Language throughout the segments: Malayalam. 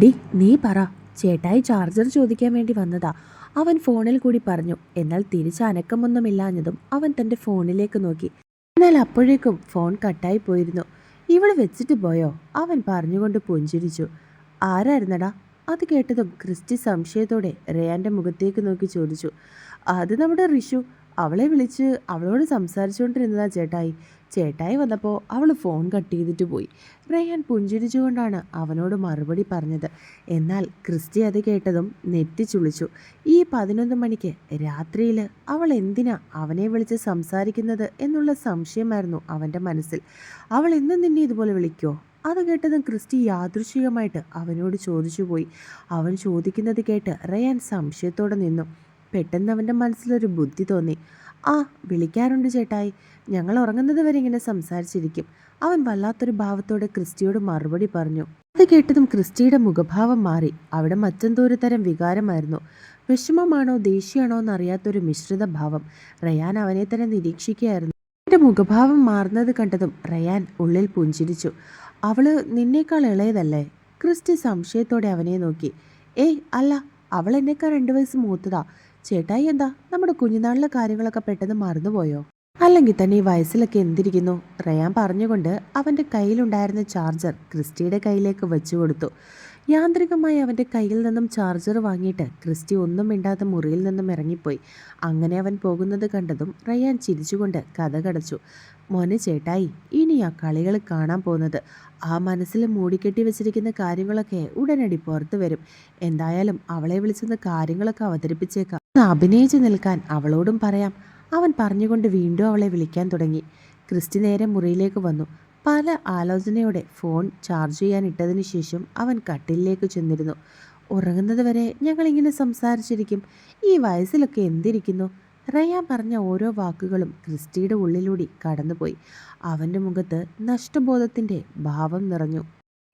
ഡി നീ പറ. ചേട്ടായി ചാർജർ ചോദിക്കാൻ വേണ്ടി വന്നതാ. അവൻ ഫോണിൽ കൂടി പറഞ്ഞു. എന്നാൽ തിരിച്ച് അനക്കമൊന്നുമില്ലാഞ്ഞതും അവൻ തന്റെ ഫോണിലേക്ക് നോക്കി. എന്നാൽ അപ്പോഴേക്കും ഫോൺ കട്ടായി പോയിരുന്നു. ഇവൾ വെച്ചിട്ട് പോയോ? അവൻ പറഞ്ഞുകൊണ്ട് പുഞ്ചിരിച്ചു. ആരായിരുന്നടാ? അത് കേട്ടതും ക്രിസ്റ്റി സംശയത്തോടെ റേയാന്റെ മുഖത്തേക്ക് നോക്കി ചോദിച്ചു. അത് നമ്മുടെ റിഷു. അവളെ വിളിച്ച് അവളോട് സംസാരിച്ചുകൊണ്ടിരുന്നതാ ചേട്ടായി. ചേട്ടായി വന്നപ്പോൾ അവൾ ഫോൺ കട്ട് ചെയ്തിട്ട് പോയി. റയാൻ പുഞ്ചിരിച്ചുകൊണ്ടാണ് അവനോട് മറുപടി പറഞ്ഞത്. എന്നാൽ ക്രിസ്റ്റി അത് കേട്ടതും നെറ്റിച്ചുളിച്ചു ഈ പതിനൊന്ന് മണിക്ക് രാത്രിയിൽ അവൾ എന്തിനാ അവനെ വിളിച്ച് സംസാരിക്കുന്നത് എന്നുള്ള സംശയമായിരുന്നു അവന്റെ മനസ്സിൽ. അവൾ എന്നും നിന്നെ ഇതുപോലെ വിളിക്കുമോ അത് കേട്ടതും ക്രിസ്റ്റി യാദൃശികമായിട്ട് അവനോട് ചോദിച്ചു പോയി അവൻ ചോദിക്കുന്നത് കേട്ട് റയാൻ സംശയത്തോടെ നിന്നു. പെട്ടെന്ന് അവന്റെ മനസ്സിലൊരു ബുദ്ധി തോന്നി. ആ വിളിക്കാറുണ്ട് ചേട്ടായി. ഞങ്ങൾ ഉറങ്ങുന്നത് വരെ ഇങ്ങനെ സംസാരിച്ചിരിക്കും. അവൻ വല്ലാത്തൊരു ഭാവത്തോടെ ക്രിസ്റ്റിയോട് മറുപടി പറഞ്ഞു. അത് കേട്ടതും ക്രിസ്റ്റിയുടെ മുഖഭാവം മാറി. അവിടെ മറ്റെന്തോ തരം വികാരമായിരുന്നു. വിഷമമാണോ ദേഷ്യമാണോ എന്നറിയാത്തൊരു മിശ്രിത ഭാവം. റയാൻ അവനെ തന്നെ നിരീക്ഷിക്കുകയായിരുന്നു. എന്റെ മുഖഭാവം മാറുന്നത് കണ്ടതും റയാൻ ഉള്ളിൽ പുഞ്ചിരിച്ചു. അവൾ നിന്നേക്കാൾ ഇളയതല്ലേ? ക്രിസ്റ്റി സംശയത്തോടെ അവനെ നോക്കി. ഏയ് അല്ല. അവൾ എന്നേക്കാൾ രണ്ട് വയസ്സ് മൂത്തതാ. ചേട്ടായി എന്താ നമ്മുടെ കുഞ്ഞുനാളിലെ കാര്യങ്ങളൊക്കെ പെട്ടെന്ന് മറന്നുപോയോ? അല്ലെങ്കിൽ തന്നെ ഈ വയസ്സിലൊക്കെ എന്തിരിക്കുന്നു? റയാൻ പറഞ്ഞുകൊണ്ട് അവന്റെ കയ്യിലുണ്ടായിരുന്ന ചാർജർ ക്രിസ്റ്റിയുടെ കയ്യിലേക്ക് വെച്ചു കൊടുത്തു. യാന്ത്രികമായി അവന്റെ കയ്യിൽ നിന്നും ചാർജർ വാങ്ങിയിട്ട് ക്രിസ്റ്റി ഒന്നും മിണ്ടാത്ത മുറിയിൽ നിന്നും ഇറങ്ങിപ്പോയി. അങ്ങനെ അവൻ പോകുന്നത് കണ്ടതും റയാൻ ചിരിച്ചുകൊണ്ട് കഥ കടച്ചു. മോനെ ചേട്ടായി ഇനി ആ കളികൾ കാണാൻ പോകുന്നത്. ആ മനസ്സിൽ മൂടിക്കെട്ടി വെച്ചിരിക്കുന്ന കാര്യങ്ങളൊക്കെ ഉടനടി പുറത്തു വരും. എന്തായാലും അവളെ വിളിച്ചെന്ന് കാര്യങ്ങളൊക്കെ അവതരിപ്പിച്ചേക്കാം. ഒന്ന് അഭിനയിച്ചു നിൽക്കാൻ അവളോടും പറയാം. അവൻ പറഞ്ഞുകൊണ്ട് വീണ്ടും അവളെ വിളിക്കാൻ തുടങ്ങി. ക്രിസ്റ്റി നേരെ മുറിയിലേക്ക് വന്നു. പല ആലോചനയോടെ ഫോൺ ചാർജ് ചെയ്യാൻ ഇട്ടതിന് ശേഷം അവൻ കട്ടിലേക്ക് ചെന്നിരുന്നു. ഉറങ്ങുന്നത് വരെ ഞങ്ങളിങ്ങനെ സംസാരിച്ചിരിക്കും. ഈ വയസ്സിലൊക്കെ എന്തിരിക്കുന്നു? റയ പറഞ്ഞ ഓരോ വാക്കുകളും ക്രിസ്റ്റിയുടെ ഉള്ളിലൂടെ കടന്നുപോയി. അവന്റെ മുഖത്ത് നഷ്ടബോധത്തിന്റെ ഭാവം നിറഞ്ഞു.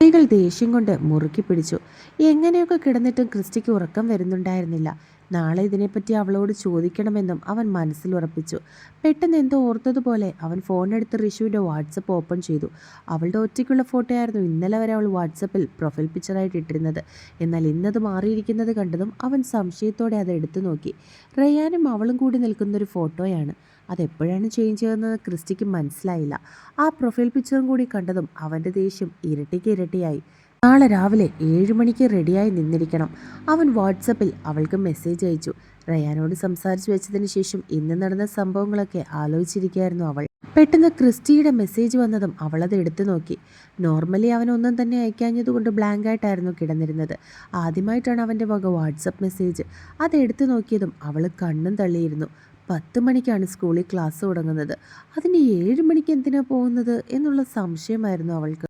കൈകൾ ദേഷ്യം കൊണ്ട് മുറുക്കി പിടിച്ചു. എങ്ങനെയൊക്കെ കിടന്നിട്ടും ക്രിസ്റ്റിക്ക് ഉറക്കം വരുന്നുണ്ടായിരുന്നില്ല. നാളെ ഇതിനെപ്പറ്റി അവളോട് ചോദിക്കണമെന്നും അവൻ മനസ്സിൽ ഉറപ്പിച്ചു. പെട്ടെന്ന് എന്തോ ഓർത്തതുപോലെ അവൻ ഫോണെടുത്ത് റിഷുവിന്റെ വാട്സപ്പ് ഓപ്പൺ ചെയ്തു. അവളുടെ ഒറ്റയ്ക്കുള്ള ഫോട്ടോ ആയിരുന്നു ഇന്നലെ വരെ അവൾ വാട്സപ്പിൽ പ്രൊഫൈൽ പിക്ചറായിട്ട് ഇട്ടിരുന്നത്. എന്നാൽ ഇന്നത് മാറിയിരിക്കുന്നത് കണ്ടതും അവൻ സംശയത്തോടെ അത് എടുത്തു നോക്കി. റയാനും അവളും കൂടി നിൽക്കുന്നൊരു ഫോട്ടോയാണ്. അതെപ്പോഴാണ് ചേഞ്ച് ചെയ്യുന്നത് ക്രിസ്റ്റിക്ക് മനസ്സിലായില്ല. ആ പ്രൊഫൈൽ പിക്ചറും കൂടി കണ്ടതും അവന്റെ ദേഷ്യം ഇരട്ടിക്ക് ഇരട്ടിയായി. നാളെ രാവിലെ ഏഴ് മണിക്ക് റെഡിയായി നിന്നിരിക്കണം. അവൻ വാട്സപ്പിൽ അവൾക്ക് മെസ്സേജ് അയച്ചു. റയാനോട് സംസാരിച്ചു വെച്ചതിന് ശേഷം ഇന്ന് നടന്ന സംഭവങ്ങളൊക്കെ ആലോചിച്ചിരിക്കുകയായിരുന്നു അവൾ. പെട്ടെന്ന് ക്രിസ്റ്റിയുടെ മെസ്സേജ് വന്നതും അവളത് എടുത്തു നോക്കി. നോർമലി അവനൊന്നും തന്നെ അയക്കാഞ്ഞതുകൊണ്ട് ബ്ലാങ്ക് ആയിട്ടായിരുന്നു കിടന്നിരുന്നത്. ആദ്യമായിട്ടാണ് അവന്റെ വക വാട്സപ്പ് മെസ്സേജ് അത് എടുത്തു നോക്കിയതും അവൾ കണ്ണും തള്ളിയിരുന്നു. പത്ത് മണിക്കാണ് സ്കൂളിൽ ക്ലാസ് തുടങ്ങുന്നത്. അതിന് ഏഴ് മണിക്ക് എന്തിനാ പോകുന്നത് എന്നുള്ള സംശയമായിരുന്നു അവൾക്ക്.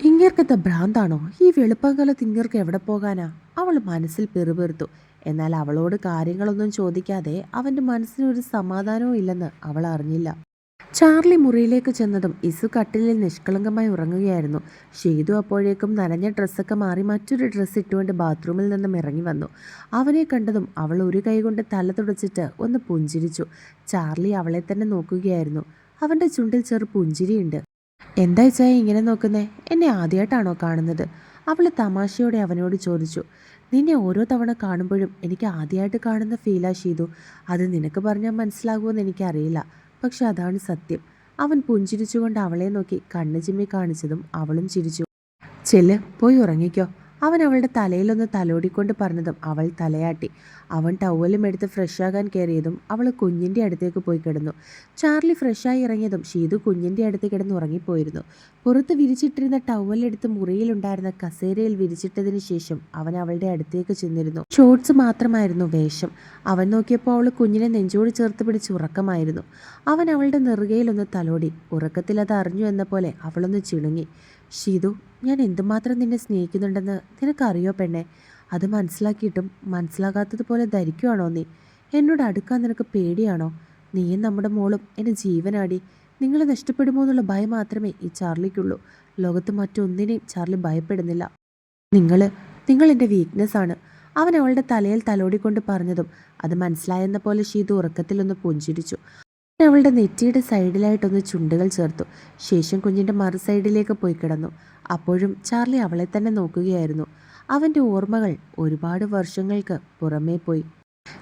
ഇങ്ങേർക്കത്തെ ഭ്രാന്താണോ? ഈ വെളുപ്പകാലത്ത് ഇങ്ങേർക്ക് എവിടെ പോകാനാ? അവൾ മനസ്സിൽ പെറുപെറുത്തു. എന്നാൽ അവളോട് കാര്യങ്ങളൊന്നും ചോദിക്കാതെ അവന്റെ മനസ്സിനൊരു സമാധാനവും ഇല്ലെന്ന് അവൾ അറിഞ്ഞില്ല. ചാർലി മുറിയിലേക്ക് ചെന്നതും ഇസു കട്ടിലിൽ നിഷ്കളങ്കമായി ഉറങ്ങുകയായിരുന്നു. ഷീതു അപ്പോഴേക്കും നനഞ്ഞ ഡ്രസ്സൊക്കെ മാറി മറ്റൊരു ഡ്രസ്സ് ഇട്ടുകൊണ്ട് ബാത്റൂമിൽ നിന്നും ഇറങ്ങി വന്നു. അവനെ കണ്ടതും അവൾ ഒരു കൈ കൊണ്ട് തല തുടച്ചിട്ട് ഒന്ന് പുഞ്ചിരിച്ചു. ചാർലി അവളെ തന്നെ നോക്കുകയായിരുന്നു. അവന്റെ ചുണ്ടിൽ ചെറു പുഞ്ചിരിയുണ്ട്. എന്താ ചായ ഇങ്ങനെ നോക്കുന്നേ? എന്നെ ആദ്യമായിട്ടാണോ കാണുന്നത്? അവൾ തമാശയോടെ അവനോട് ചോദിച്ചു. നിന്നെ ഓരോ തവണ കാണുമ്പോഴും എനിക്ക് ആദ്യമായിട്ട് കാണുന്ന ഫീലാ ഷീതു. അത് നിനക്ക് പറഞ്ഞാൽ മനസ്സിലാകുമെന്ന് എനിക്കറിയില്ല. പക്ഷെ അതാണ് സത്യം. അവൻ പുഞ്ചിരിച്ചുകൊണ്ട് അവളെ നോക്കി കണ്ണു ചിമ്മി കാണിച്ചതും അവളും ചിരിച്ചു. ചെല്ല് പോയി ഉറങ്ങിക്കോ. അവൻ അവളുടെ തലയിലൊന്ന് തലോടിക്കൊണ്ട് പറഞ്ഞതും അവൾ തലയാട്ടി. അവൻ ടവലും എടുത്ത് ഫ്രഷാകാൻ കയറിയതും അവൾ കുഞ്ഞിന്റെ അടുത്തേക്ക് പോയി കിടന്നു. ചാർലി ഫ്രഷായി ഇറങ്ങിയതും ഷീതു കുഞ്ഞിന്റെ അടുത്ത് കിടന്ന് ഉറങ്ങിപ്പോയിരുന്നു. പുറത്ത് വിരിച്ചിട്ടിരുന്ന ടവലെടുത്ത് മുറിയിലുണ്ടായിരുന്ന കസേരയിൽ വിരിച്ചിട്ടതിന് ശേഷം അവൻ അവളുടെ അടുത്തേക്ക് ചെന്നിരുന്നു. ഷോർട്സ് മാത്രമായിരുന്നു വേഷം. അവൻ നോക്കിയപ്പോൾ അവൾ കുഞ്ഞിനെ നെഞ്ചോട് ചേർത്ത് പിടിച്ച് ഉറക്കമായിരുന്നു. അവൻ അവളുടെ നെറുകയിലൊന്ന് തലോടി. ഉറക്കത്തിൽ അത് അറിഞ്ഞു എന്ന പോലെ അവളൊന്ന് ചിണുങ്ങി. ഷീതു ഞാൻ എന്തുമാത്രം നിന്നെ സ്നേഹിക്കുന്നുണ്ടെന്ന് നിനക്കറിയോ പെണ്ണെ? അത് മനസ്സിലാക്കിയിട്ടും മനസ്സിലാകാത്തതുപോലെ ധരിക്കുവാണോ നീ? എന്നോട് അടുക്കാൻ നിനക്ക് പേടിയാണോ? നീയും നമ്മുടെ മോളും എന്റെ ജീവനാടി. നിങ്ങളെ നഷ്ടപ്പെടുമോ എന്നുള്ള ഭയം മാത്രമേ ഈ ചാർലിക്കുള്ളൂ. ലോകത്ത് മറ്റൊന്നിനെയും ചാർലി ഭയപ്പെടുന്നില്ല. നിങ്ങൾ നിങ്ങൾ എന്റെ വീക്ക്നെസ്സാണ് അവൻ അവളുടെ തലയിൽ തലോടിക്കൊണ്ട് പറഞ്ഞതും അത് മനസ്സിലായെന്ന പോലെ ഷീതു ഉറക്കത്തിലൊന്ന് പുഞ്ചിരിച്ചു. അവളുടെ നെറ്റിയുടെ സൈഡിലായിട്ടൊന്ന് ചുണ്ടുകൾ ചേർത്തു. ശേഷം കുഞ്ഞിന്റെ മറു സൈഡിലേക്ക് പോയി കിടന്നു. അപ്പോഴും ചാർലി അവളെ തന്നെ നോക്കുകയായിരുന്നു. അവന്റെ ഓർമ്മകൾ ഒരുപാട് വർഷങ്ങൾക്ക് പുറമേ പോയി.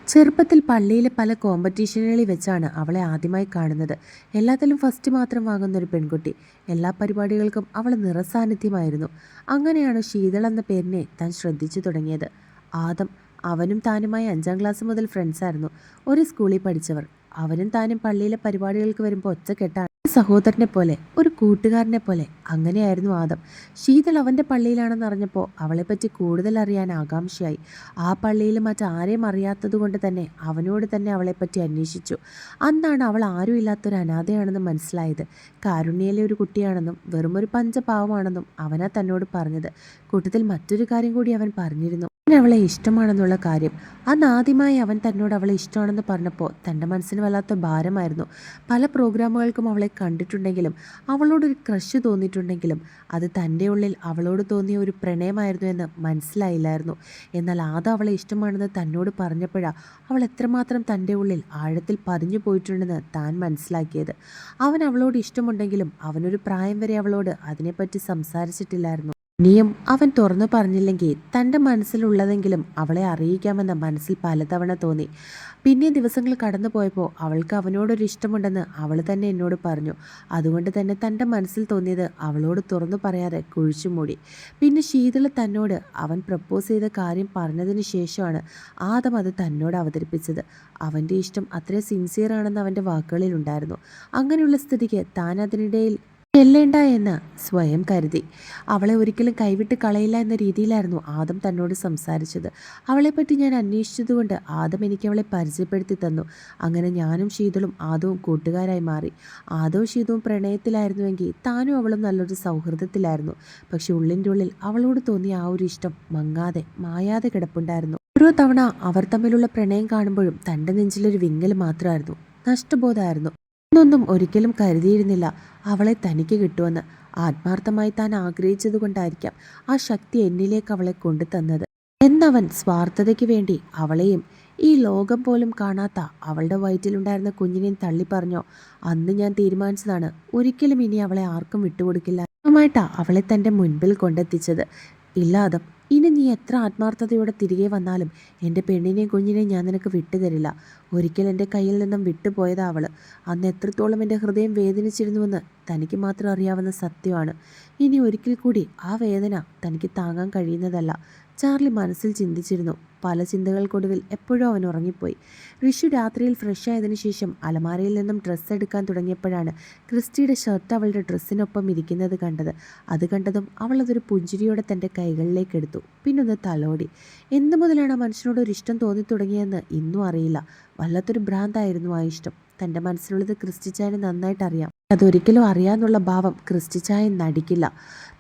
ചെറുപ്പത്തിൽ പള്ളിയിലെ പല കോമ്പറ്റീഷനുകളിൽ വെച്ചാണ് അവളെ ആദ്യമായി കാണുന്നത്. എല്ലാത്തിലും ഫസ്റ്റ് മാത്രം വാങ്ങുന്ന ഒരു പെൺകുട്ടി. എല്ലാ പരിപാടികൾക്കും അവൾ നിറസാന്നിധ്യമായിരുന്നു. അങ്ങനെയാണ് ശീതൾ എന്ന പേരിനെ താൻ ശ്രദ്ധിച്ചു തുടങ്ങിയത്. ആദം അവനും താനുമായി അഞ്ചാം ക്ലാസ് മുതൽ ഫ്രണ്ട്സായിരുന്നു. ഒരു സ്കൂളിൽ പഠിച്ചവർ. അവനും താനും പള്ളിയിലെ പരിപാടികൾക്ക് വരുമ്പോൾ ഒച്ച ഒരു സഹോദരനെ പോലെ ഒരു കൂട്ടുകാരനെ പോലെ. അങ്ങനെയായിരുന്നു ആദം. ശീതൾ അവന്റെ പള്ളിയിലാണെന്ന് അറിഞ്ഞപ്പോൾ അവളെപ്പറ്റി കൂടുതൽ അറിയാൻ ആകാംക്ഷയായി. ആ പള്ളിയിൽ മറ്റാരെയും അറിയാത്തതുകൊണ്ട് തന്നെ അവനോട് തന്നെ അവളെപ്പറ്റി അന്വേഷിച്ചു. അന്നാണ് അവൾ ആരും ഇല്ലാത്തൊരു അനാഥയാണെന്ന് മനസ്സിലായത്. കാരുണ്യയിലെ ഒരു കുട്ടിയാണെന്നും വെറുമൊരു പഞ്ചപാവമാണെന്നും അവനാ തന്നോട് പറഞ്ഞത്. കൂട്ടത്തിൽ മറ്റൊരു കാര്യം കൂടി അവൻ പറഞ്ഞിരുന്നു. അവളെ ഇഷ്ടമാണെന്നുള്ള കാര്യം. അന്ന് ആദ്യമായി അവൻ തന്നോട് അവളെ ഇഷ്ടമാണെന്ന് പറഞ്ഞപ്പോൾ തന്റെ മനസ്സിന് വല്ലാത്ത ഭാരമായിരുന്നു. പല പ്രോഗ്രാമുകൾക്കും അവളെ കണ്ടിട്ടുണ്ടെങ്കിലും അവളോടൊരു ക്രഷ് തോന്നിയിട്ടുണ്ടെങ്കിലും അത് തന്റെ ഉള്ളിൽ അവളോട് തോന്നിയ ഒരു പ്രണയമായിരുന്നു എന്ന് മനസ്സിലായില്ലായിരുന്നു. എന്നാൽ ആദ അവളെ ഇഷ്ടമാണെന്ന് തന്നോട് പറഞ്ഞപ്പോഴാണ് അവൾ എത്രമാത്രം തന്റെ ഉള്ളിൽ ആഴത്തിൽ പതിഞ്ഞു പോയിട്ടുണ്ടെന്ന് താൻ മനസ്സിലാക്കിയത്. അവൻ അവളോട് ഇഷ്ടമുണ്ടെങ്കിലും അവനൊരു പ്രായം വരെ അവളോട് അതിനെപ്പറ്റി സംസാരിച്ചിട്ടില്ലായിരുന്നു. ഇനിയും അവൻ തുറന്നു പറഞ്ഞില്ലെങ്കിൽ തന്റെ മനസ്സിലുള്ളതെങ്കിലും അവളെ അറിയിക്കാമെന്ന് മനസ്സിൽ പലതവണ തോന്നി. പിന്നെ ദിവസങ്ങൾ കടന്നു പോയപ്പോൾ അവൾക്ക് അവനോടൊരു ഇഷ്ടമുണ്ടെന്ന് അവൾ തന്നെ എന്നോട് പറഞ്ഞു. അതുകൊണ്ട് തന്നെ തന്റെ മനസ്സിൽ തോന്നിയത് അവളോട് തുറന്നു പറയാതെ കുഴിച്ചു മൂടി. പിന്നെ ശീതള തന്നോട് അവൻ പ്രപ്പോസ് ചെയ്ത കാര്യം പറഞ്ഞതിന് ശേഷമാണ് ആദം അത് തന്നോട് അവതരിപ്പിച്ചത്. അവന്റെ ഇഷ്ടം അത്ര സിൻസിയർ ആണെന്ന് അവന്റെ വാക്കുകളിലുണ്ടായിരുന്നു അങ്ങനെയുള്ള സ്ഥിതിക്ക് താൻ അതിനിടയിൽ ചെല്ലേണ്ട എന്ന് സ്വയം കരുതി. അവളെ ഒരിക്കലും കൈവിട്ട് കളയില്ല എന്ന രീതിയിലായിരുന്നു ആദം തന്നോട് സംസാരിച്ചത്. അവളെപ്പറ്റി ഞാൻ അന്വേഷിച്ചതുകൊണ്ട് ആദം എനിക്ക് അവളെ പരിചയപ്പെടുത്തി തന്നു. അങ്ങനെ ഞാനും ശീതളും ആദവും കൂട്ടുകാരായി മാറി. ആദവും ശീതവും പ്രണയത്തിലായിരുന്നുവെങ്കിൽ താനും അവളും നല്ലൊരു സൗഹൃദത്തിലായിരുന്നു. പക്ഷെ ഉള്ളിന്റെ ഉള്ളിൽ അവളോട് തോന്നിയ ആ ഒരു ഇഷ്ടം മങ്ങാതെ മായാതെ കിടപ്പുണ്ടായിരുന്നു. ഓരോ തവണ അവർ തമ്മിലുള്ള പ്രണയം കാണുമ്പോഴും തന്റെ നെഞ്ചിലൊരു വിങ്ങൽ മാത്രമായിരുന്നു. നഷ്ടബോധമായിരുന്നു. ഒന്നും ഒരിക്കലും കരുതിയിരുന്നില്ല അവളെ തനിക്ക് കിട്ടുമെന്ന്. ആത്മാർത്ഥമായി താൻ ആഗ്രഹിച്ചതുകൊണ്ടായിരിക്കാം ആ ശക്തി എന്നിലേക്ക് അവളെ കൊണ്ടു തന്നത്. എന്നവൻ സ്വാർത്ഥതയ്ക്ക് വേണ്ടി അവളെയും ഈ ലോകം പോലും കാണാത്ത അവളുടെ വയറ്റിലുണ്ടായിരുന്ന കുഞ്ഞിനെയും തള്ളി പറഞ്ഞോ അന്ന് ഞാൻ തീരുമാനിച്ചതാണ്. ഒരിക്കലും ഇനി അവളെ ആർക്കും വിട്ടുകൊടുക്കില്ല ാ. അവളെ തന്റെ മുൻപിൽ കൊണ്ടെത്തിച്ചത്. ഇല്ലാതെ ഇനി നീ എത്ര ആത്മാർത്ഥതയോടെ തിരികെ വന്നാലും എന്റെ പെണ്ണിനെയും കുഞ്ഞിനെയും ഞാൻ നിനക്ക് വിട്ടുതരില്ല. ഒരിക്കൽ എന്റെ കയ്യിൽ നിന്നും വിട്ടുപോയതാ അന്ന് എത്രത്തോളം എന്റെ ഹൃദയം വേദനിച്ചിരുന്നുവെന്ന് തനിക്ക് മാത്രം അറിയാവുന്ന സത്യമാണ്. ഇനി ഒരിക്കൽ കൂടി ആ വേദന തനിക്ക് താങ്ങാൻ കഴിയുന്നതല്ല. ചാർലി മനസ്സിൽ ചിന്തിച്ചിരുന്നു. പല ചിന്തകൾക്കൊടുവിൽ എപ്പോഴും അവൻ ഉറങ്ങിപ്പോയി. ഋഷു രാത്രിയിൽ ഫ്രഷ് ആയതിനു ശേഷം അലമാരയിൽ നിന്നും ഡ്രസ്സ് എടുക്കാൻ തുടങ്ങിയപ്പോഴാണ് ക്രിസ്റ്റിയുടെ ഷർട്ട് അവളുടെ ഡ്രസ്സിനൊപ്പം ഇരിക്കുന്നത് കണ്ടത്. അത് കണ്ടതും അവൾ അതൊരു പുഞ്ചിരിയോടെ തന്റെ കൈകളിലേക്ക് എടുത്തു. പിന്നൊന്ന് തലോടി. എന്തു മുതലാണ് മനുഷ്യനോട് ഒരു ഇഷ്ടം തോന്നി തുടങ്ങിയതെന്ന് ഇന്നും അറിയില്ല. വല്ലാത്തൊരു ഭ്രാന്തായിരുന്നു ആ ഇഷ്ടം. തന്റെ മനസ്സിലുള്ളത് ക്രിസ്റ്റിച്ചായന് നന്നായിട്ട് അറിയാം. അതൊരിക്കലും അറിയാന്നുള്ള ഭാവം ക്രിസ്റ്റിച്ചായൻ നടിക്കില്ല.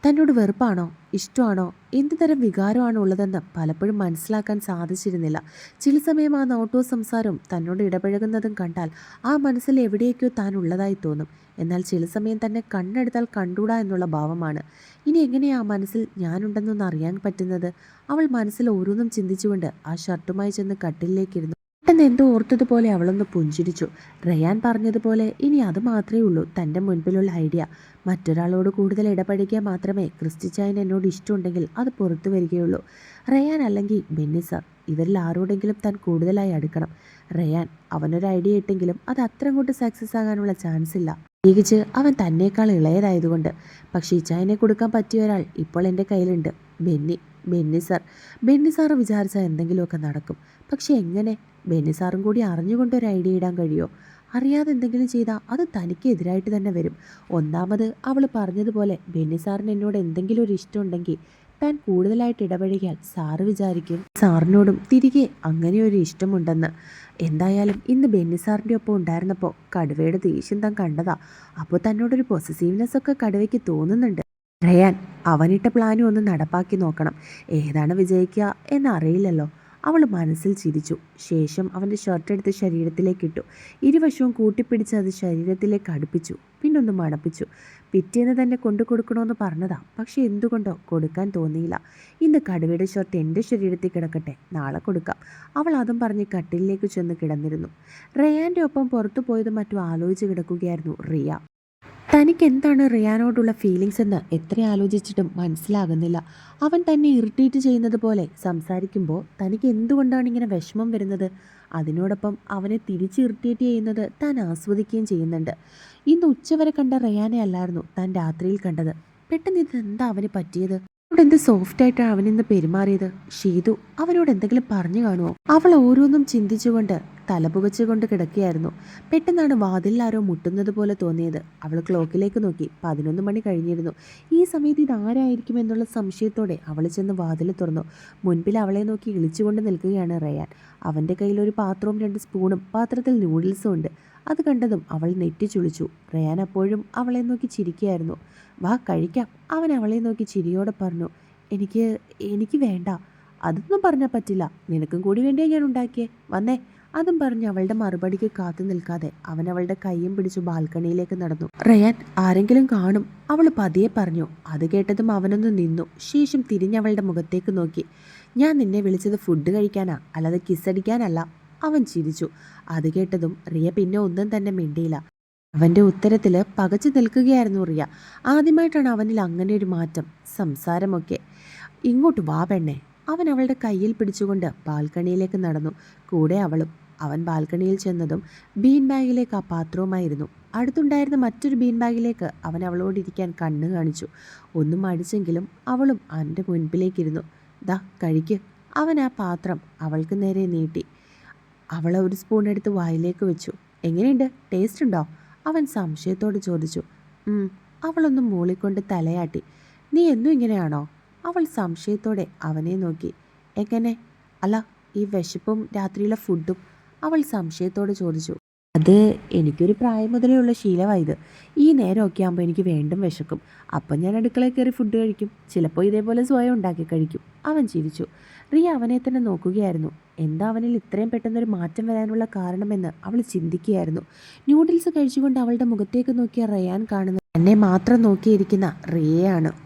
തന്നോട് വെറുപ്പാണോ? ഇഷ്ടമാണോ? എന്ത് തരം വികാരമാണ് ഉള്ളതെന്ന് പലപ്പോഴും മനസ്സിലാക്കാൻ സാധിച്ചിരുന്നില്ല. ചില സമയം ആ നോട്ടോ സംസാരവും തന്നോട് ഇടപഴകുന്നതും കണ്ടാൽ ആ മനസ്സിൽ എവിടെയൊക്കെയോ താൻ ഉള്ളതായി തോന്നും. എന്നാൽ ചില സമയം തന്നെ കണ്ണെടുത്താൽ കണ്ടൂടാ എന്നുള്ള ഭാവമാണ്. ഇനി എങ്ങനെയാ ആ മനസ്സിൽ ഞാനുണ്ടെന്നൊന്ന് അറിയാൻ പറ്റുന്നത്? അവൾ മനസ്സിൽ ഓരോന്നും ചിന്തിച്ചുകൊണ്ട് ആ ഷർട്ടുമായി ചെന്ന് കട്ടിലേക്കിരുന്നു പെട്ടെന്ന് എന്തോ ഓർത്തതുപോലെ അവളൊന്ന് പുഞ്ചിരിച്ചു. റയാൻ പറഞ്ഞതുപോലെ ഇനി അത് മാത്രമേ ഉള്ളൂ. തന്റെ മുൻപിലുള്ള ഐഡിയ. മറ്റൊരാളോട് കൂടുതൽ ഇടപഴകിയാൽ മാത്രമേ ക്രിസ്റ്റിച്ചായൻ എന്നോട് ഇഷ്ടമുണ്ടെങ്കിൽ അത് പുറത്തു വരികയുള്ളൂ. റയാൻ അല്ലെങ്കിൽ ബെന്നി സാർ ഇവരിൽ ആരോടെങ്കിലും താൻ കൂടുതലായി അടുക്കണം. റയാൻ അവനൊരു ഐഡിയ ഇട്ടെങ്കിലും അത് അത്ര അങ്ങോട്ട് സക്സസ് ആകാനുള്ള ചാൻസ് ഇല്ല. പ്രത്യേകിച്ച് അവൻ തന്നെക്കാൾ ഇളയതായതുകൊണ്ട്. പക്ഷേ ഇച്ചായനെ കൊടുക്കാൻ പറ്റിയ ഒരാൾ ഇപ്പോൾ എന്റെ കയ്യിലുണ്ട്. Benny Benny sir. Benny sir വിചാരിച്ചാൽ എന്തെങ്കിലുമൊക്കെ നടക്കും. പക്ഷേ എങ്ങനെ? ബെന്നി സാറും കൂടി അറിഞ്ഞുകൊണ്ട് ഒരു ഐഡിയ ഇടാൻ കഴിയുമോ അറിയാതെ എന്തെങ്കിലും ചെയ്താൽ അത് തനിക്ക് എതിരായിട്ട് തന്നെ വരും. ഒന്നാമത് അവൾ പറഞ്ഞതുപോലെ ബെന്നി സാറിന് എന്നോട് എന്തെങ്കിലും ഒരു ഇഷ്ടമുണ്ടെങ്കിൽ താൻ കൂടുതലായിട്ട് ഇടപഴകിയാൽ സാറ് വിചാരിക്കും സാറിനോടും തിരികെ അങ്ങനെ ഒരു ഇഷ്ടമുണ്ടെന്ന്. എന്തായാലും ഇന്ന് ബെന്നി സാറിന്റെ ഒപ്പം ഉണ്ടായിരുന്നപ്പോൾ കടുവയുടെ ദേഷ്യം താൻ കണ്ടതാ. അപ്പോൾ തന്നോടൊരു പൊസസീവ്നെസ് ഒക്കെ കടുവയ്ക്ക് തോന്നുന്നുണ്ട്. റയാൻ അവനിട്ട പ്ലാനും ഒന്ന് നടപ്പാക്കി നോക്കണം. ഏതാണ് വിജയിക്കുക എന്നറിയില്ലല്ലോ. അവൾ മനസ്സിൽ ചിരിച്ചു. ശേഷം അവന്റെ ഷർട്ട് എടുത്ത് ശരീരത്തിലേക്ക് ഇട്ടു. ഇരുവശവും കൂട്ടിപ്പിടിച്ച് അത് ശരീരത്തിലേക്ക് അടുപ്പിച്ചു. പിന്നൊന്ന് മണപ്പിച്ചു പിറ്റേന്ന് തന്നെ കൊണ്ടു കൊടുക്കണമെന്ന് പറഞ്ഞതാ. പക്ഷെ എന്തുകൊണ്ടോ കൊടുക്കാൻ തോന്നിയില്ല. ഇന്ന് കടുവയുടെ ഷർട്ട് എന്റെ ശരീരത്തിൽ കിടക്കട്ടെ. നാളെ കൊടുക്കാം. അവൾ അതും പറഞ്ഞ് കട്ടിലിലേക്ക് ചെന്ന് കിടന്നിരുന്നു. റയാന്റെ ഒപ്പം പുറത്തു പോയത് മറ്റും ആലോചിച്ച് കിടക്കുകയായിരുന്നു റിയ. തനിക്ക് എന്താണ് റിയാനോടുള്ള ഫീലിങ്സ് എന്ന് എത്ര ആലോചിച്ചിട്ടും മനസ്സിലാകുന്നില്ല. അവൻ തന്നെ ഇറിറ്റേറ്റ് ചെയ്യുന്നത് പോലെ സംസാരിക്കുമ്പോൾ തനിക്ക് എന്തുകൊണ്ടാണ് ഇങ്ങനെ വിഷമം വരുന്നത്? അതിനോടൊപ്പം അവനെ തിരിച്ച് ഇറിറ്റേറ്റ് ചെയ്യുന്നത് താൻ ആസ്വദിക്കുകയും ചെയ്യുന്നുണ്ട്. ഇന്ന് ഉച്ചവരെ കണ്ട റിയാനെ അല്ലായിരുന്നു താൻ രാത്രിയിൽ കണ്ടത്. പെട്ടെന്ന് ഇത് എന്താ അവന് പറ്റിയത്? അവനോട് എന്ത് സോഫ്റ്റ് ആയിട്ടാണ് അവനിന്ന് പെരുമാറിയത്? ഷീതു അവനോട് എന്തെങ്കിലും പറഞ്ഞു കാണുമോ അവൾ ഓരോന്നും ചിന്തിച്ചുകൊണ്ട് തലപുകച്ചുകൊണ്ട് കിടക്കുകയായിരുന്നു. പെട്ടെന്നാണ് വാതിലിൽ ആരോ മുട്ടുന്നത് പോലെ തോന്നിയത്. അവൾ ക്ലോക്കിലേക്ക് നോക്കി. പതിനൊന്ന് മണി കഴിഞ്ഞിരുന്നു. ഈ സമയത്ത് ഇത് ആരായിരിക്കും എന്നുള്ള സംശയത്തോടെ അവൾ ചെന്ന് വാതിൽ തുറന്നു. മുൻപിൽ അവളെ നോക്കി ഇളിച്ചുകൊണ്ട് നിൽക്കുകയാണ് റയാൻ. അവന്റെ കയ്യിൽ ഒരു പാത്രവും രണ്ട് സ്പൂണും പാത്രത്തിൽ നൂഡിൽസും ഉണ്ട്. അത് കണ്ടതും അവൾ നെറ്റി ചുളിച്ചു. റയാൻ അപ്പോഴും അവളെ നോക്കി ചിരിക്കുകയായിരുന്നു. വാ കഴിക്കാം. അവൻ അവളെ നോക്കി ചിരിയോടെ പറഞ്ഞു. എനിക്ക് എനിക്ക് വേണ്ട. അതൊന്നും പറഞ്ഞാൽ പറ്റില്ല. നിനക്കും കൂടി വേണ്ടിയാണ് ഞാൻ ഉണ്ടാക്കിയേ. വന്നേ. അതും പറഞ്ഞ് അവളുടെ മറുപടിക്ക് കാത്തു നിൽക്കാതെ അവൻ അവളുടെ കൈയും പിടിച്ചു ബാൽക്കണിയിലേക്ക് നടന്നു. റയാൻ ആരെങ്കിലും കാണും. അവൾ പതിയെ പറഞ്ഞു അത് കേട്ടതും അവനൊന്ന് നിന്നു. ശേഷം തിരിഞ്ഞവളുടെ മുഖത്തേക്ക് നോക്കി. ഞാൻ നിന്നെ വിളിച്ചത് ഫുഡ് കഴിക്കാനാ അല്ലാതെ കിസ്സടിക്കാനല്ല അവൻ ചിരിച്ചു. അത് കേട്ടതും റിയ പിന്നെ ഒന്നും തന്നെ മിണ്ടിയില്ല. അവന്റെ ഉത്തരത്തിൽ പകച്ചു നിൽക്കുകയായിരുന്നു റിയ. ആദ്യമായിട്ടാണ് അവനിൽ അങ്ങനെ ഒരു മാറ്റം സംസാരമൊക്കെ. ഇങ്ങോട്ട് വാ പെണ്ണെ. അവൻ അവളുടെ കയ്യിൽ പിടിച്ചുകൊണ്ട് ബാൽക്കണിയിലേക്ക് നടന്നു. കൂടെ അവളും അവൻ ബാൽക്കണിയിൽ ചെന്നതും ബീൻ ബാഗിലേക്ക് ആ പാത്രവുമായിരുന്നു. അടുത്തുണ്ടായിരുന്ന മറ്റൊരു ബീൻ ബാഗിലേക്ക് അവൻ അവളോട് ഇരിക്കാൻ കണ്ണ് കാണിച്ചു. ഒന്നും അടിച്ചെങ്കിലും അവളും അവന്റെ മുൻപിലേക്കിരുന്നു. ദാ കഴിക്ക്. അവൻ ആ പാത്രം അവൾക്ക് നേരെ നീട്ടി. അവൾ ഒരു സ്പൂൺ എടുത്ത് വായിലേക്ക് വെച്ചു. എങ്ങനെയുണ്ട്? ടേസ്റ്റ് ഉണ്ടോ? അവൻ സംശയത്തോട് ചോദിച്ചു. അവളൊന്ന് മൂളിക്കൊണ്ട് തലയാട്ടി. നീ എന്നും ഇങ്ങനെയാണോ? അവൾ സംശയത്തോടെ അവനെ നോക്കി. എങ്ങനെ? അല്ല ഈ വിശപ്പും രാത്രിയിലെ ഫുഡും അവൾ സംശയത്തോട് ചോദിച്ചു അത് എനിക്കൊരു പ്രായം മുതലേ ഉള്ള ശീലമായത് ഈ നേരമൊക്കെ ആകുമ്പോൾ എനിക്ക് വേണ്ടും വിശക്കും. അപ്പം ഞാൻ അടുക്കളയിൽ കയറി ഫുഡ് കഴിക്കും. ചിലപ്പോൾ ഇതേപോലെ സ്വയം ഉണ്ടാക്കി കഴിക്കും. അവൻ ചിരിച്ചു. റിയ അവനെ തന്നെ നോക്കുകയായിരുന്നു. എന്താ അവനിൽ ഇത്രയും പെട്ടെന്നൊരു മാറ്റം വരാനുള്ള കാരണമെന്ന് അവൾ ചിന്തിക്കുകയായിരുന്നു. ന്യൂഡിൽസ് കഴിച്ചുകൊണ്ട് അവളുടെ മുഖത്തേക്ക് നോക്കിയ റയാൻ കാണുന്നത് എന്നെ മാത്രം നോക്കിയിരിക്കുന്ന റിയയാണ്.